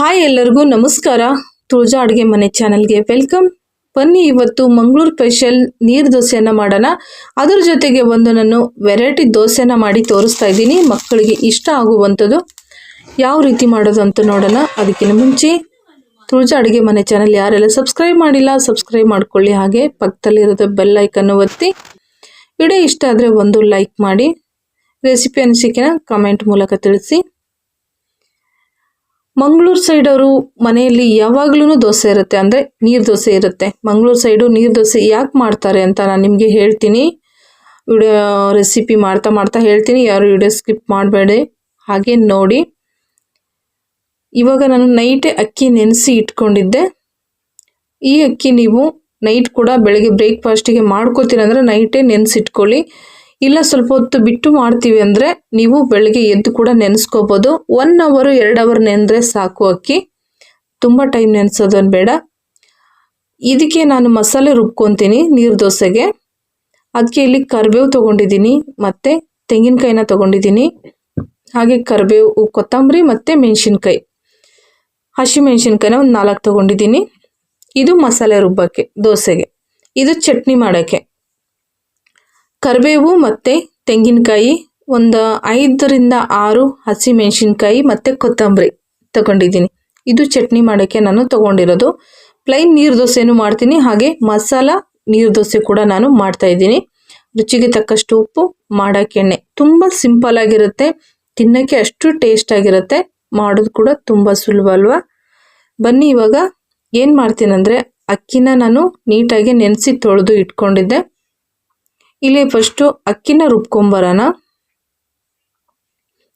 Hi ಎಲ್ಲರಿಗೂ ನಮಸ್ಕಾರ. ತುಳಜಾ ಅಡುಗೆ ಮನೆ ಚಾನಲ್ಗೆ ವೆಲ್ಕಮ್. ಬನ್ನಿ ಇವತ್ತು ಮಂಗಳೂರು ಸ್ಪೆಷಲ್ ನೀರು ದೋಸೆಯನ್ನ ಮಾಡೋಣ. ಅದ್ರ ಜೊತೆಗೆ ಒಂದು ನಾನು ವೆರೈಟಿ ದೋಸೆನ ಮಾಡಿ ತೋರಿಸ್ತಾ ಇದ್ದೀನಿ. ಮಕ್ಕಳಿಗೆ ಇಷ್ಟ ಆಗುವಂಥದ್ದು ಯಾವ ರೀತಿ ಮಾಡೋದು ಅಂತ ನೋಡೋಣ. ಅದಕ್ಕಿಂತ ಮುಂಚೆ ತುಳಜಾ ಅಡುಗೆ ಮನೆ ಚಾನಲ್ ಯಾರೆಲ್ಲ ಸಬ್ಸ್ಕ್ರೈಬ್ ಮಾಡಿಲ್ಲ ಸಬ್ಸ್ಕ್ರೈಬ್ ಮಾಡ್ಕೊಳ್ಳಿ. ಹಾಗೆ ಪಕ್ಕದಲ್ಲಿರೋದು ಬೆಲ್ ಐಕನ್ನು ಒತ್ತಿ ವಿಡಿಯೋ ಇಷ್ಟ ಆದರೆ ಒಂದು ಲೈಕ್ ಮಾಡಿ. ರೆಸಿಪಿ ಅನಿಸಿಕೆನ ಕಮೆಂಟ್ ಮೂಲಕ ತಿಳಿಸಿ. ಮಂಗಳೂರು ಅವರು ಮನೆಯಲ್ಲಿ ಯಾವಾಗ್ಲೂ ದೋಸೆ ಇರುತ್ತೆ. ಅಂದರೆ ನೀರು ದೋಸೆ ಇರುತ್ತೆ. ಮಂಗಳೂರು ಸೈಡು ನೀರು ದೋಸೆ ಯಾಕೆ ಮಾಡ್ತಾರೆ ಅಂತ ನಾನು ನಿಮಗೆ ಹೇಳ್ತೀನಿ. ವಿಡಿಯೋ ರೆಸಿಪಿ ಮಾಡ್ತಾ ಮಾಡ್ತಾ ಹೇಳ್ತೀನಿ. ಯಾರು ವಿಡಿಯೋ ಸ್ಕಿಪ್ ಮಾಡಬೇಡಿ. ಹಾಗೆ ನೋಡಿ. ಇವಾಗ ನಾನು ನೈಟೇ ಅಕ್ಕಿ ನೆನೆಸಿ ಇಟ್ಕೊಂಡಿದ್ದೆ. ಈ ಅಕ್ಕಿ ನೀವು ನೈಟ್ ಕೂಡ ಬೆಳಗ್ಗೆ ಬ್ರೇಕ್ಫಾಸ್ಟಿಗೆ ಮಾಡ್ಕೋತೀರ ಅಂದರೆ ನೈಟೇ ನೆನೆಸಿಟ್ಕೊಳ್ಳಿ. ಇಲ್ಲ ಸ್ವಲ್ಪ ಹೊತ್ತು ಬಿಟ್ಟು ಮಾಡ್ತೀವಿ ಅಂದರೆ ನೀವು ಬೆಳಗ್ಗೆ ಎದ್ದು ಕೂಡ ನೆನೆಸ್ಕೋಬೋದು. ಒನ್ ಅವರು ಎರಡು ಅವರ್ ನೆನೆದ್ರೆ ಸಾಕು ಅಕ್ಕಿ. ತುಂಬ ಟೈಮ್ ನೆನೆಸೋದನ್ನು ಬೇಡ. ಇದಕ್ಕೆ ನಾನು ಮಸಾಲೆ ರುಬ್ಕೊತೀನಿ ನೀರು ದೋಸೆಗೆ. ಅದಕ್ಕೆ ಇಲ್ಲಿ ಕರಿಬೇವು ತೊಗೊಂಡಿದ್ದೀನಿ ಮತ್ತು ತೆಂಗಿನಕಾಯಿನ ತೊಗೊಂಡಿದ್ದೀನಿ. ಹಾಗೆ ಕರಿಬೇವು, ಕೊತ್ತಂಬರಿ ಮತ್ತು ಮೆಣಸಿನ್ಕಾಯಿ. ಹಸಿ ಮೆಣಸಿನ್ಕಾಯಿನ ಒಂದು ನಾಲ್ಕು ತೊಗೊಂಡಿದ್ದೀನಿ. ಇದು ಮಸಾಲೆ ರುಬ್ಬಕ್ಕೆ, ದೋಸೆಗೆ. ಇದು ಚಟ್ನಿ ಮಾಡೋಕ್ಕೆ. ಕರಿಬೇವು ಮತ್ತು ತೆಂಗಿನಕಾಯಿ, ಒಂದು ಐದರಿಂದ ಆರು ಹಸಿ ಮೆಣಸಿನ್ಕಾಯಿ ಮತ್ತು ಕೊತ್ತಂಬರಿ ತಗೊಂಡಿದ್ದೀನಿ. ಇದು ಚಟ್ನಿ ಮಾಡೋಕ್ಕೆ ನಾನು ತಗೊಂಡಿರೋದು. ಪ್ಲೈನ್ ನೀರು ದೋಸೆನೂ ಮಾಡ್ತೀನಿ, ಹಾಗೆ ಮಸಾಲ ನೀರು ದೋಸೆ ಕೂಡ ನಾನು ಮಾಡ್ತಾ ಇದ್ದೀನಿ. ರುಚಿಗೆ ತಕ್ಕಷ್ಟು ಉಪ್ಪು, ಮಾಡೋಕ್ಕೆ ಎಣ್ಣೆ. ತುಂಬ ಸಿಂಪಲ್ ಆಗಿರುತ್ತೆ. ತಿನ್ನೋಕ್ಕೆ ಅಷ್ಟು ಟೇಸ್ಟ್ ಆಗಿರುತ್ತೆ. ಮಾಡೋದು ಕೂಡ ತುಂಬ ಸುಲಭ ಅಲ್ವಾ? ಬನ್ನಿ ಇವಾಗ ಏನು ಮಾಡ್ತೀನಂದರೆ, ಅಕ್ಕಿನ ನಾನು ನೀಟಾಗಿ ನೆನೆಸಿ ತೊಳೆದು ಇಟ್ಕೊಂಡಿದ್ದೆ. ಇಲ್ಲಿ ಫಸ್ಟು ಅಕ್ಕಿನ ರುಬ್ಕೊಂಬರೋಣ.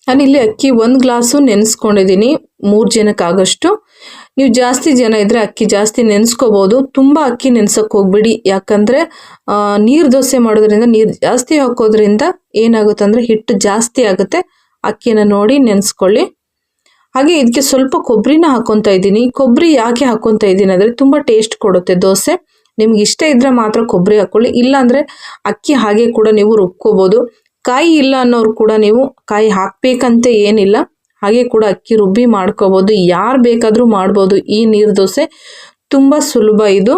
ನಾನು ಇಲ್ಲಿ ಅಕ್ಕಿ ಒಂದು ಗ್ಲಾಸು ನೆನೆಸ್ಕೊಂಡಿದ್ದೀನಿ ಮೂರು ಜನಕ್ಕಾಗಷ್ಟು ನೀವು ಜಾಸ್ತಿ ಜನ ಇದ್ದರೆ ಅಕ್ಕಿ ಜಾಸ್ತಿ ನೆನೆಸ್ಕೋಬೋದು. ತುಂಬ ಅಕ್ಕಿ ನೆನ್ಸೋಕ್ಕೆ ಹೋಗ್ಬಿಡಿ. ಯಾಕಂದರೆ ನೀರು ದೋಸೆ ಮಾಡೋದ್ರಿಂದ, ನೀರು ಜಾಸ್ತಿ ಹಾಕೋದ್ರಿಂದ ಏನಾಗುತ್ತೆ ಅಂದರೆ ಹಿಟ್ಟು ಜಾಸ್ತಿ ಆಗುತ್ತೆ. ಅಕ್ಕಿನ ನೋಡಿ ನೆನೆಸ್ಕೊಳ್ಳಿ. ಹಾಗೆ ಇದಕ್ಕೆ ಸ್ವಲ್ಪ ಕೊಬ್ಬರಿನ ಹಾಕ್ಕೊತಾ ಇದ್ದೀನಿ. ಕೊಬ್ಬರಿ ಯಾಕೆ ಹಾಕ್ಕೊತಾ ಇದ್ದೀನಿ ಅಂದರೆ ತುಂಬ ಟೇಸ್ಟ್ ಕೊಡುತ್ತೆ ದೋಸೆ. ನಿಮ್ಗೆ ಇಷ್ಟ ಇದ್ರೆ ಮಾತ್ರ ಕೊಬ್ಬರಿ ಹಾಕೊಳ್ಳಿ. ಇಲ್ಲಾಂದರೆ ಅಕ್ಕಿ ಹಾಗೆ ಕೂಡ ನೀವು ರುಬ್ಕೋಬೋದು. ಕಾಯಿ ಇಲ್ಲ ಅನ್ನೋರು ಕೂಡ ನೀವು ಕಾಯಿ ಹಾಕ್ಬೇಕಂತ ಏನಿಲ್ಲ. ಹಾಗೆ ಕೂಡ ಅಕ್ಕಿ ರುಬ್ಬಿ ಮಾಡ್ಕೋಬೋದು. ಯಾರು ಬೇಕಾದರೂ ಮಾಡ್ಬೋದು. ಈ ನೀರು ದೋಸೆ ತುಂಬ ಸುಲಭ ಇದು.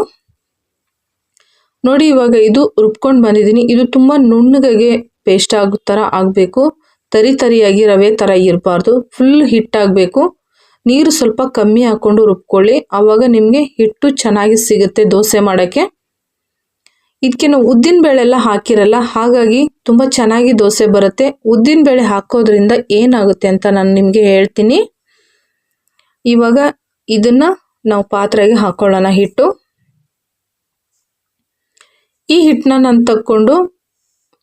ನೋಡಿ ಇವಾಗ ಇದು ರುಬ್ಕೊಂಡು ಬಂದಿದ್ದೀನಿ. ಇದು ತುಂಬ ನುಣ್ಣಗೆ ಪೇಸ್ಟ್ ಆಗೋ ಥರ ಆಗಬೇಕು. ತರಿ ತರಿಯಾಗಿ ರವೆ ಥರ ಇರಬಾರ್ದು. ಫುಲ್ ಹಿಟ್ಟಾಗಬೇಕು ನೀರು ಸ್ವಲ್ಪ ಕಮ್ಮಿ ಹಾಕ್ಕೊಂಡು ರುಬ್ಕೊಳ್ಳಿ. ಆವಾಗ ನಿಮಗೆ ಹಿಟ್ಟು ಚೆನ್ನಾಗಿ ಸಿಗುತ್ತೆ ದೋಸೆ ಮಾಡೋಕ್ಕೆ. ಇದಕ್ಕೆ ನಾವು ಉದ್ದಿನ ಬೇಳೆಲ್ಲ ಹಾಕಿರಲ್ಲ, ಹಾಗಾಗಿ ತುಂಬ ಚೆನ್ನಾಗಿ ದೋಸೆ ಬರುತ್ತೆ. ಉದ್ದಿನ ಬೇಳೆ ಹಾಕೋದ್ರಿಂದ ಏನಾಗುತ್ತೆ ಅಂತ ನಾನು ನಿಮಗೆ ಹೇಳ್ತೀನಿ. ಇವಾಗ ಇದನ್ನು ನಾವು ಪಾತ್ರೆಗೆ ಹಾಕೊಳ್ಳೋಣ ಹಿಟ್ಟು. ಈ ಹಿಟ್ಟನ್ನ ನಾನು ತಕ್ಕೊಂಡು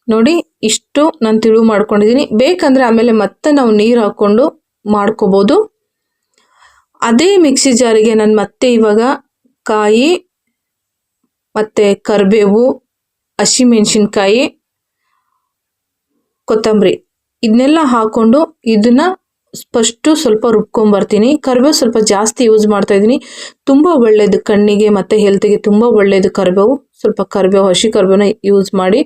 ನೋಡಿ ಇಷ್ಟು ನಾನು ತಿಳು ಮಾಡ್ಕೊಂಡಿದ್ದೀನಿ. ಬೇಕಂದರೆ ಆಮೇಲೆ ಮತ್ತೆ ನಾವು ನೀರು ಹಾಕ್ಕೊಂಡು ಮಾಡ್ಕೋಬೋದು. ಅದೇ ಮಿಕ್ಸಿ ಜಾರಿಗೆ ನಾನು ಮತ್ತೆ ಇವಾಗ ಕಾಯಿ, ಮತ್ತು ಕರಿಬೇವು, ಹಸಿಮೆಣಸಿನ್ಕಾಯಿ, ಕೊತ್ತಂಬರಿ. ಇದನ್ನೆಲ್ಲ ಹಾಕ್ಕೊಂಡು ಇದನ್ನು ಫಸ್ಟು ಸ್ವಲ್ಪ ರುಬ್ಕೊಂಬರ್ತೀನಿ. ಕರಿಬೇವು ಸ್ವಲ್ಪ ಜಾಸ್ತಿ ಯೂಸ್ ಮಾಡ್ತಾ ಇದ್ದೀನಿ ತುಂಬ ಒಳ್ಳೆಯದು ಕಣ್ಣಿಗೆ ಮತ್ತು ಹೆಲ್ತಿಗೆ ತುಂಬ ಒಳ್ಳೆಯದು ಕರಿಬೇವು. ಸ್ವಲ್ಪ ಕರಿಬೇವು, ಹಸಿ ಕರಿಬೇವನ್ನ ಯೂಸ್ ಮಾಡಿ.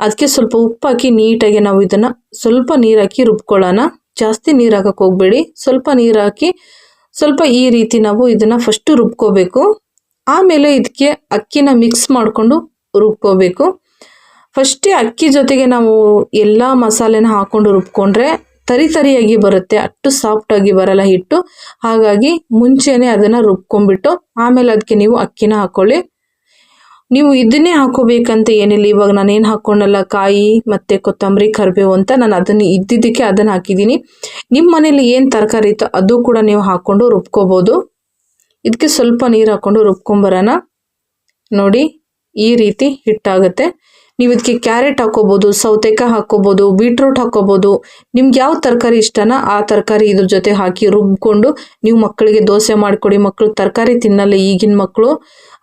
ಅದಕ್ಕೆ ಸ್ವಲ್ಪ ಉಪ್ಪು ಹಾಕಿ ನೀಟಾಗಿ ನಾವು ಇದನ್ನು ಸ್ವಲ್ಪ ನೀರು ಹಾಕಿ ರುಬ್ಕೊಳ್ಳೋಣ. ಜಾಸ್ತಿ ನೀರು ಹಾಕಕ್ಕೆ ಹೋಗಬೇಡಿ. ಸ್ವಲ್ಪ ನೀರು ಹಾಕಿ ಸ್ವಲ್ಪ ಈ ರೀತಿ ನಾವು ಇದನ್ನು ಫಸ್ಟು ರುಬ್ಕೋಬೇಕು. ಆಮೇಲೆ ಇದಕ್ಕೆ ಅಕ್ಕಿನ ಮಿಕ್ಸ್ ಮಾಡಿಕೊಂಡು ರುಬ್ಕೋಬೇಕು. ಫಸ್ಟೇ ಅಕ್ಕಿ ಜೊತೆಗೆ ನಾವು ಎಲ್ಲ ಮಸಾಲೆನ ಹಾಕ್ಕೊಂಡು ರುಬ್ಕೊಂಡ್ರೆ ತರಿ ತರಿಯಾಗಿ ಬರುತ್ತೆ. ಅಷ್ಟು ಸಾಫ್ಟಾಗಿ ಬರಲ್ಲ ಹಿಟ್ಟು. ಹಾಗಾಗಿ ಮುಂಚೆನೇ ಅದನ್ನು ರುಬ್ಕೊಂಡ್ಬಿಟ್ಟು ಆಮೇಲೆ ಅದಕ್ಕೆ ನೀವು ಅಕ್ಕಿನ ಹಾಕ್ಕೊಳ್ಳಿ ನೀವು ಇದನ್ನೇ ಹಾಕೋಬೇಕಂತ ಏನಿಲ್ಲ. ಇವಾಗ ನಾನು ಏನು ಹಾಕ್ಕೊಂಡಲ್ಲ ಕಾಯಿ ಮತ್ತು ಕೊತ್ತಂಬರಿ, ಕರಿಬೇವು ಅಂತ ನಾನು ಅದನ್ನು ಇದ್ದಿದ್ದಕ್ಕೆ ಅದನ್ನು ಹಾಕಿದ್ದೀನಿ. ನಿಮ್ಮ ಮನೇಲಿ ಏನು ತರಕಾರಿ ಇತ್ತು ಅದು ಕೂಡ ನೀವು ಹಾಕ್ಕೊಂಡು ರುಬ್ಕೋಬೋದು. ಇದಕ್ಕೆ ಸ್ವಲ್ಪ ನೀರು ಹಾಕ್ಕೊಂಡು ರುಬ್ಕೊಂಬರೋಣ. ನೋಡಿ, ಈ ರೀತಿ ಹಿಟ್ಟಾಗುತ್ತೆ. ನೀವು ಇದಕ್ಕೆ ಕ್ಯಾರೆಟ್ ಹಾಕೋಬಹುದು ಸೌತೆಕಾಯಿ ಹಾಕೋಬಹುದು ಬೀಟ್ರೂಟ್ ಹಾಕೋಬಹುದು ನಿಮ್ಗೆ ಯಾವ ತರಕಾರಿ ಇಷ್ಟನ ಆ ತರಕಾರಿ ಇದ್ರ ಜೊತೆ ಹಾಕಿ ರುಬ್ಕೊಂಡು ನೀವು ಮಕ್ಕಳಿಗೆ ದೋಸೆ ಮಾಡಿಕೊಡಿ. ಮಕ್ಕಳು ತರಕಾರಿ ತಿನ್ನಲ್ಲ ಈಗಿನ ಮಕ್ಕಳು.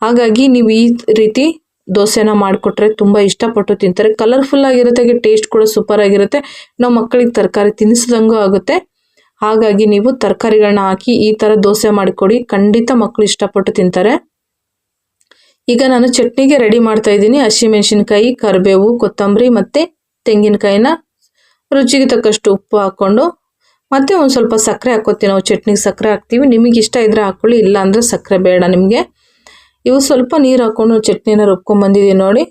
ಹಾಗಾಗಿ ನೀವು ಈ ರೀತಿ ದೋಸೆನ ಮಾಡಿಕೊಟ್ರೆ ತುಂಬ ಇಷ್ಟಪಟ್ಟು ತಿಂತಾರೆ. ಕಲರ್ಫುಲ್ ಆಗಿರುತ್ತೆ ಟೇಸ್ಟ್ ಕೂಡ ಸೂಪರ್ ಆಗಿರುತ್ತೆ. ನಾವು ಮಕ್ಕಳಿಗೆ ತರಕಾರಿ ತಿನ್ನಿಸ್ದಂಗೂ ಆಗುತ್ತೆ. ಹಾಗಾಗಿ ನೀವು ತರಕಾರಿಗಳನ್ನ ಹಾಕಿ ಈ ಥರ ದೋಸೆ ಮಾಡಿಕೊಡಿ. ಖಂಡಿತ ಮಕ್ಕಳು ಇಷ್ಟಪಟ್ಟು ತಿಂತಾರೆ. ಈಗ ನಾನು ಚಟ್ನಿಗೆ ರೆಡಿ ಮಾಡ್ತಾ ಇದ್ದೀನಿ. ಹಸಿಮೆಣಸಿನ್ಕಾಯಿ ಕರಿಬೇವು, ಕೊತ್ತಂಬರಿ ಮತ್ತು ತೆಂಗಿನಕಾಯಿನ ರುಚಿಗೆ ತಕ್ಕಷ್ಟು ಉಪ್ಪು ಹಾಕ್ಕೊಂಡು ಮತ್ತು ಒಂದು ಸ್ವಲ್ಪ ಸಕ್ಕರೆ ಹಾಕ್ಕೋತೀವಿ ನಾವು ಚಟ್ನಿಗೆ ಸಕ್ಕರೆ ಹಾಕ್ತೀವಿ. ನಿಮಗೆ ಇಷ್ಟ ಇದ್ರೆ ಹಾಕ್ಕೊಳ್ಳಿ ಇಲ್ಲ ಅಂದರೆ ಸಕ್ಕರೆ ಬೇಡ ನಿಮಗೆ. ಇವು ಸ್ವಲ್ಪ ನೀರು ಹಾಕ್ಕೊಂಡು ಚಟ್ನಿನ ರುಬ್ಕೊಂಡ್ಬಂದಿದ್ದೀವಿ ನೋಡಿ.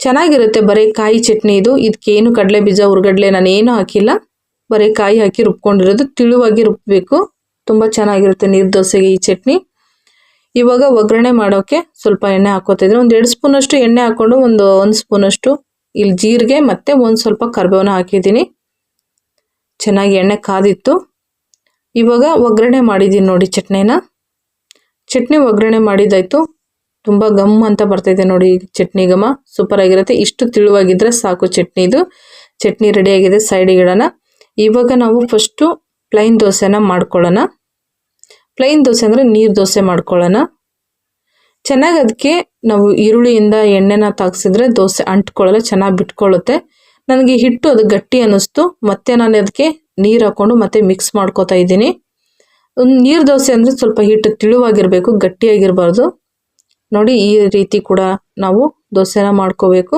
ಚೆನ್ನಾಗಿರುತ್ತೆ. ಬರೀ ಕಾಯಿ ಚಟ್ನಿ ಇದು. ಇದಕ್ಕೇನು ಕಡಲೆ ಬೀಜ ಹುರ್ಗಡ್ಲೆ ನಾನು ಏನೂ ಹಾಕಿಲ್ಲ. ಬರೀ ಕಾಯಿ ಹಾಕಿ ರುಬ್ಕೊಂಡಿರೋದು. ತಿಳುವಾಗಿ ರುಬ್ಬಬೇಕು ತುಂಬ ಚೆನ್ನಾಗಿರುತ್ತೆ ನೀರು ದೋಸೆಗೆ ಈ ಚಟ್ನಿ. ಇವಾಗ ಒಗ್ಗರಣೆ ಮಾಡೋಕ್ಕೆ ಸ್ವಲ್ಪ ಎಣ್ಣೆ ಹಾಕೋತಿದ್ರೆ ಒಂದು ಎರಡು ಸ್ಪೂನಷ್ಟು ಎಣ್ಣೆ ಹಾಕ್ಕೊಂಡು ಒಂದು ಒಂದು ಸ್ಪೂನಷ್ಟು ಇಲ್ಲಿ ಜೀರಿಗೆ ಮತ್ತು ಒಂದು ಸ್ವಲ್ಪ ಕರ್ಬೇವನ್ನ ಹಾಕಿದ್ದೀನಿ. ಚೆನ್ನಾಗಿ ಎಣ್ಣೆ ಕಾದಿತ್ತು. ಇವಾಗ ಒಗ್ಗರಣೆ ಮಾಡಿದ್ದೀನಿ ನೋಡಿ ಚಟ್ನಿನ. ಚಟ್ನಿ ಒಗ್ಗರಣೆ ಮಾಡಿದ್ದಾಯ್ತು. ತುಂಬ ಗಮ್ ಅಂತ ಬರ್ತಾಯಿದೆ ನೋಡಿ ಚಟ್ನಿ ಗಮ. ಸೂಪರ್ ಆಗಿರುತ್ತೆ. ಇಷ್ಟು ತಿಳುವಾಗಿದ್ರೆ ಸಾಕು ಚಟ್ನಿದು ಚಟ್ನಿ ರೆಡಿಯಾಗಿದೆ ಸೈಡಿಗೆ ಇಡೋಣ. ಇವಾಗ ನಾವು ಫಸ್ಟು ಪ್ಲೈನ್ ದೋಸೆನ ಮಾಡ್ಕೊಳ್ಳೋಣ. ಪ್ಲೈನ್ ದೋಸೆ ಅಂದರೆ ನೀರು ದೋಸೆ ಮಾಡ್ಕೊಳ್ಳೋಣ. ಚೆನ್ನಾಗಿ ಅದಕ್ಕೆ ನಾವು ಈರುಳ್ಳಿಯಿಂದ ಎಣ್ಣೆನ ತಾಗಿಸಿದ್ರೆ ದೋಸೆ ಅಂಟ್ಕೊಳ್ಳಲ್ಲ ಚೆನ್ನಾಗಿ ಬಿಟ್ಕೊಳ್ಳುತ್ತೆ. ನನಗೆ ಹಿಟ್ಟು ಅದು ಗಟ್ಟಿ ಅನ್ನಿಸ್ತು. ಮತ್ತೆ ನಾನು ಅದಕ್ಕೆ ನೀರು ಹಾಕ್ಕೊಂಡು ಮತ್ತೆ ಮಿಕ್ಸ್ ಮಾಡ್ಕೋತಾ ಇದ್ದೀನಿ. ಒಂದು ನೀರು ದೋಸೆ ಅಂದರೆ ಸ್ವಲ್ಪ ಹಿಟ್ಟು ತಿಳುವಾಗಿರಬೇಕು, ಗಟ್ಟಿಯಾಗಿರಬಾರ್ದು. ನೋಡಿ ಈ ರೀತಿ ಕೂಡ ನಾವು ದೋಸೆನ ಮಾಡ್ಕೋಬೇಕು.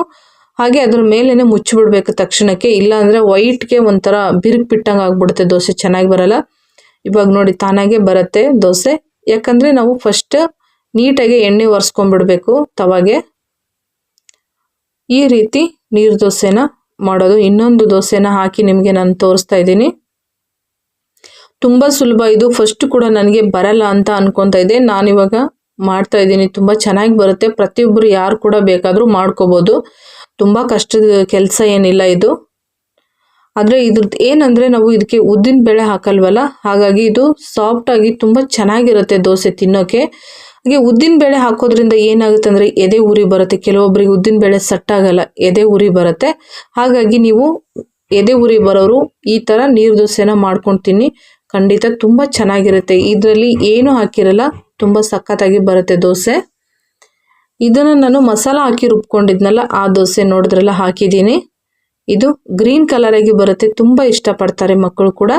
ಹಾಗೆ ಅದ್ರ ಮೇಲೇ ಮುಚ್ಚಿಬಿಡ್ಬೇಕು ತಕ್ಷಣಕ್ಕೆ. ಇಲ್ಲಾಂದರೆ ವೈಟ್ಗೆ ಒಂಥರ ಬಿರುಕು ಬಿಟ್ಟಂಗೆ ಆಗ್ಬಿಡುತ್ತೆ ದೋಸೆ, ಚೆನ್ನಾಗಿ ಬರಲ್ಲ. ಇವಾಗ ನೋಡಿ ತಾನಾಗೆ ಬರುತ್ತೆ ದೋಸೆ. ಯಾಕಂದರೆ ನಾವು ಫಸ್ಟ್ ನೀಟಾಗಿ ಎಣ್ಣೆ ಒರೆಸ್ಕೊಂಡ್ಬಿಡ್ಬೇಕು ತವಾಗೆ. ಈ ರೀತಿ ನೀರು ದೋಸೆನ ಮಾಡೋದು. ಇನ್ನೊಂದು ದೋಸೆನ ಹಾಕಿ ನಿಮಗೆ ನಾನು ತೋರಿಸ್ತಾ ಇದ್ದೀನಿ. ತುಂಬ ಸುಲಭ ಇದು. ಫಸ್ಟ್ ಕೂಡ ನನಗೆ ಬರಲ್ಲ ಅಂತ ಅನ್ಕೊತಾ ಇದ್ದೆ. ನಾನಿವಾಗ ಮಾಡ್ತಾ ಇದ್ದೀನಿ. ತುಂಬ ಚೆನ್ನಾಗಿ ಬರುತ್ತೆ. ಪ್ರತಿಯೊಬ್ಬರು ಯಾರು ಕೂಡ ಬೇಕಾದರೂ ಮಾಡ್ಕೋಬೋದು. ತುಂಬ ಕಷ್ಟದ ಕೆಲಸ ಏನಿಲ್ಲ ಇದು. ಆದರೆ ಇದ್ರದ್ದು ಏನಂದರೆ ನಾವು ಇದಕ್ಕೆ ಉದ್ದಿನ ಬೇಳೆ ಹಾಕಲ್ವಲ್ಲ? ಹಾಗಾಗಿ ಇದು ಸಾಫ್ಟಾಗಿ ತುಂಬ ಚೆನ್ನಾಗಿರುತ್ತೆ ದೋಸೆ ತಿನ್ನೋಕ್ಕೆ ಹಾಗೆ ಉದ್ದಿನ ಬೇಳೆ ಹಾಕೋದ್ರಿಂದ ಏನಾಗುತ್ತೆ ಅಂದರೆ ಎದೆ ಉರಿ ಬರುತ್ತೆ. ಕೆಲವೊಬ್ಬರಿಗೆ ಉದ್ದಿನ ಬೇಳೆ ಸಟ್ಟಾಗಲ್ಲ, ಎದೆ ಉರಿ ಬರುತ್ತೆ. ಹಾಗಾಗಿ ನೀವು ಎದೆ ಉರಿ ಬರೋರು ಈ ಥರ ನೀರು ದೋಸೆನ ಮಾಡ್ಕೊಂಡು ತಿನ್ನಿ ಖಂಡಿತ ತುಂಬ ಚೆನ್ನಾಗಿರುತ್ತೆ. ಇದರಲ್ಲಿ ಏನೂ ಹಾಕಿರಲ್ಲ, ತುಂಬ ಸಖತ್ತಾಗಿ ಬರುತ್ತೆ ದೋಸೆ. ಇದನ್ನು ನಾನು ಮಸಾಲ ಹಾಕಿ ರುಬ್ಕೊಂಡಿದ್ನಲ್ಲ, ಆ ದೋಸೆ ನೋಡಿದ್ರೆಲ್ಲ, ಹಾಕಿದ್ದೀನಿ. ಇದು ಗ್ರೀನ್ ಕಲರ್ ಆಗಿ ಬರುತ್ತೆ. ತುಂಬ ಇಷ್ಟಪಡ್ತಾರೆ ಮಕ್ಕಳು ಕೂಡ.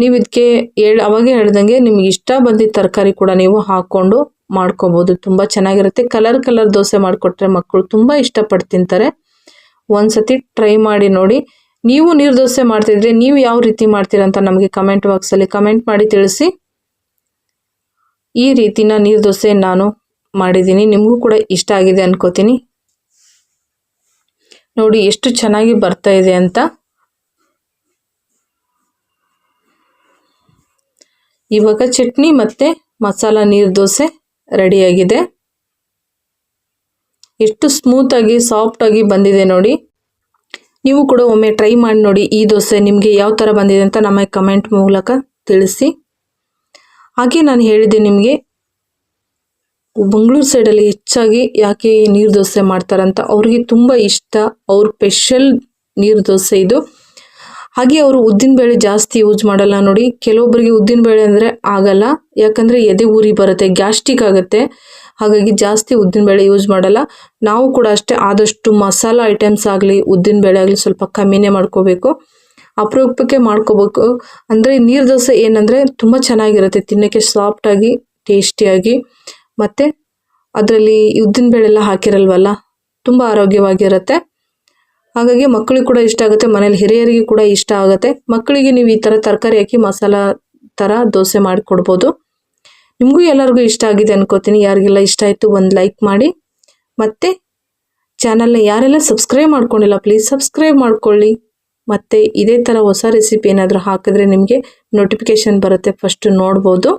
ನೀವು ಇದಕ್ಕೆ ಹೇಳಿ, ಅವಾಗ ಹೇಳ್ದಂಗೆ ನಿಮ್ಗೆ ಇಷ್ಟ ಬಂದಿದ್ದ ತರಕಾರಿ ಕೂಡ ನೀವು ಹಾಕ್ಕೊಂಡು ಮಾಡ್ಕೋಬೋದು. ತುಂಬ ಚೆನ್ನಾಗಿರುತ್ತೆ. ಕಲರ್ ಕಲರ್ ದೋಸೆ ಮಾಡಿಕೊಟ್ರೆ ಮಕ್ಕಳು ತುಂಬ ಇಷ್ಟಪಟ್ಟು ತಿಂತಾರೆ. ಒಂದ್ಸತಿ ಟ್ರೈ ಮಾಡಿ ನೋಡಿ. ನೀವು ನೀರು ದೋಸೆ ಮಾಡ್ತಿದ್ರೆ ನೀವು ಯಾವ ರೀತಿ ಮಾಡ್ತೀರಾ ಅಂತ ನಮಗೆ ಕಮೆಂಟ್ ಬಾಕ್ಸಲ್ಲಿ ಕಮೆಂಟ್ ಮಾಡಿ ತಿಳಿಸಿ. ಈ ರೀತಿನ ನೀರು ದೋಸೆ ನಾನು ಮಾಡಿದ್ದೀನಿ. ನಿಮಗೂ ಕೂಡ ಇಷ್ಟ ಆಗಿದೆ ಅನ್ಕೋತೀನಿ. ನೋಡಿ ಎಷ್ಟು ಚೆನ್ನಾಗಿ ಬರ್ತಾ ಇದೆ ಅಂತ. ಇವಾಗ ಚಟ್ನಿ ಮತ್ತು ಮಸಾಲ ನೀರು ದೋಸೆ ರೆಡಿಯಾಗಿದೆ. ಎಷ್ಟು ಸ್ಮೂತಾಗಿ ಸಾಫ್ಟಾಗಿ ಬಂದಿದೆ ನೋಡಿ. ನೀವು ಕೂಡ ಒಮ್ಮೆ ಟ್ರೈ ಮಾಡಿ ನೋಡಿ ಈ ದೋಸೆ ನಿಮಗೆ ಯಾವ ಥರ ಬಂದಿದೆ ಅಂತ ನಮಗೆ ಕಮೆಂಟ್ ಮೂಲಕ ತಿಳಿಸಿ. ಹಾಗೆ ನಾನು ಹೇಳಿದೆ ನಿಮಗೆ ಬೆಂಗಳೂರು ಸೈಡಲ್ಲಿ ಹೆಚ್ಚಾಗಿ ಯಾಕೆ ನೀರು ದೋಸೆ ಮಾಡ್ತಾರಂತ ಅವ್ರಿಗೆ ತುಂಬ ಇಷ್ಟ. ಅವ್ರ ಸ್ಪೆಷಲ್ ನೀರು ದೋಸೆ ಇದು. ಹಾಗೆ ಅವರು ಉದ್ದಿನಬೇಳೆ ಜಾಸ್ತಿ ಯೂಸ್ ಮಾಡಲ್ಲ ನೋಡಿ. ಕೆಲವೊಬ್ಬರಿಗೆ ಉದ್ದಿನಬೇಳೆ ಅಂದರೆ ಆಗಲ್ಲ. ಯಾಕಂದರೆ ಎದೆ ಊರಿ ಬರುತ್ತೆ ಗ್ಯಾಸ್ಟಿಕ್ ಆಗುತ್ತೆ. ಹಾಗಾಗಿ ಜಾಸ್ತಿ ಉದ್ದಿನಬೇಳೆ ಯೂಸ್ ಮಾಡಲ್ಲ. ನಾವು ಕೂಡ ಅಷ್ಟೇ ಆದಷ್ಟು ಮಸಾಲ ಐಟಮ್ಸ್ ಆಗಲಿ ಉದ್ದಿನಬೇಳೆ ಆಗಲಿ ಸ್ವಲ್ಪ ಕಮ್ಮಿನೇ ಮಾಡ್ಕೋಬೇಕು. ಅಪರೂಪಕ್ಕೆ ಮಾಡ್ಕೋಬೇಕು. ಅಂದರೆ ನೀರು ದೋಸೆ ಏನಂದರೆ ತುಂಬ ಚೆನ್ನಾಗಿರುತ್ತೆ ತಿನ್ನೋಕ್ಕೆ ಸಾಫ್ಟಾಗಿ ಟೇಸ್ಟಿಯಾಗಿ ಮತ್ತು ಅದರಲ್ಲಿ ಉದ್ದಿನಬೇಳೆ ಎಲ್ಲ ಹಾಕಿರಲ್ವಲ್ಲ, ತುಂಬ ಆರೋಗ್ಯವಾಗಿರುತ್ತೆ. ಹಾಗಾಗಿ ಮಕ್ಕಳಿಗೆ ಕೂಡ ಇಷ್ಟ ಆಗುತ್ತೆ, ಮನೇಲಿ ಹಿರಿಯರಿಗೆ ಕೂಡ ಇಷ್ಟ ಆಗುತ್ತೆ. ಮಕ್ಕಳಿಗೆ ನೀವು ಈ ಥರ ತರಕಾರಿ ಹಾಕಿ ಮಸಾಲ ಥರ ದೋಸೆ ಮಾಡಿಕೊಡ್ಬೋದು ನಿಮಗೂ ಎಲ್ಲರಿಗೂ ಇಷ್ಟ ಆಗಿದೆ ಅನ್ಕೋತೀನಿ. ಯಾರಿಗೆಲ್ಲ ಇಷ್ಟ ಆಯಿತು ಒಂದು ಲೈಕ್ ಮಾಡಿ. ಮತ್ತು ಚಾನಲ್ನ ಯಾರೆಲ್ಲ ಸಬ್ಸ್ಕ್ರೈಬ್ ಮಾಡ್ಕೊಂಡಿಲ್ಲ, ಪ್ಲೀಸ್ ಸಬ್ಸ್ಕ್ರೈಬ್ ಮಾಡ್ಕೊಳ್ಳಿ. ಮತ್ತು ಇದೇ ಥರ ಹೊಸ ರೆಸಿಪಿ ಏನಾದರೂ ಹಾಕಿದ್ರೆ ನಿಮಗೆ ನೋಟಿಫಿಕೇಷನ್ ಬರುತ್ತೆ, ಫಸ್ಟು ನೋಡ್ಬೋದು.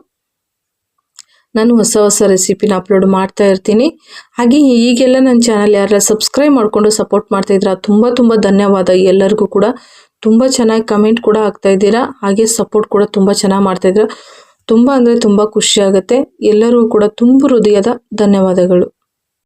ನಾನು ಹೊಸ ಹೊಸ ರೆಸಿಪಿನ ಅಪ್ಲೋಡ್ ಮಾಡ್ತಾ ಇರ್ತೀನಿ. ಹಾಗೆ ಈಗೆಲ್ಲ ನನ್ನ ಚಾನಲ್ ಯಾರೆಲ್ಲ ಸಬ್ಸ್ಕ್ರೈಬ್ ಮಾಡಿಕೊಂಡು ಸಪೋರ್ಟ್ ಮಾಡ್ತಾ ಇದ್ದೀರಾ, ತುಂಬ ತುಂಬ ಧನ್ಯವಾದ. ಎಲ್ಲರಿಗೂ ಕೂಡ ತುಂಬ ಚೆನ್ನಾಗಿ ಕಮೆಂಟ್ ಕೂಡ ಆಗ್ತಾ ಇದ್ದೀರಾ, ಹಾಗೆ ಸಪೋರ್ಟ್ ಕೂಡ ತುಂಬ ಚೆನ್ನಾಗಿ ಮಾಡ್ತಾ ಇದ್ದೀರಾ. ತುಂಬ ಅಂದರೆ ತುಂಬ ಖುಷಿಯಾಗುತ್ತೆ ಎಲ್ಲರಿಗೂ ಕೂಡ ತುಂಬ ಹೃದಯದ ಧನ್ಯವಾದಗಳು.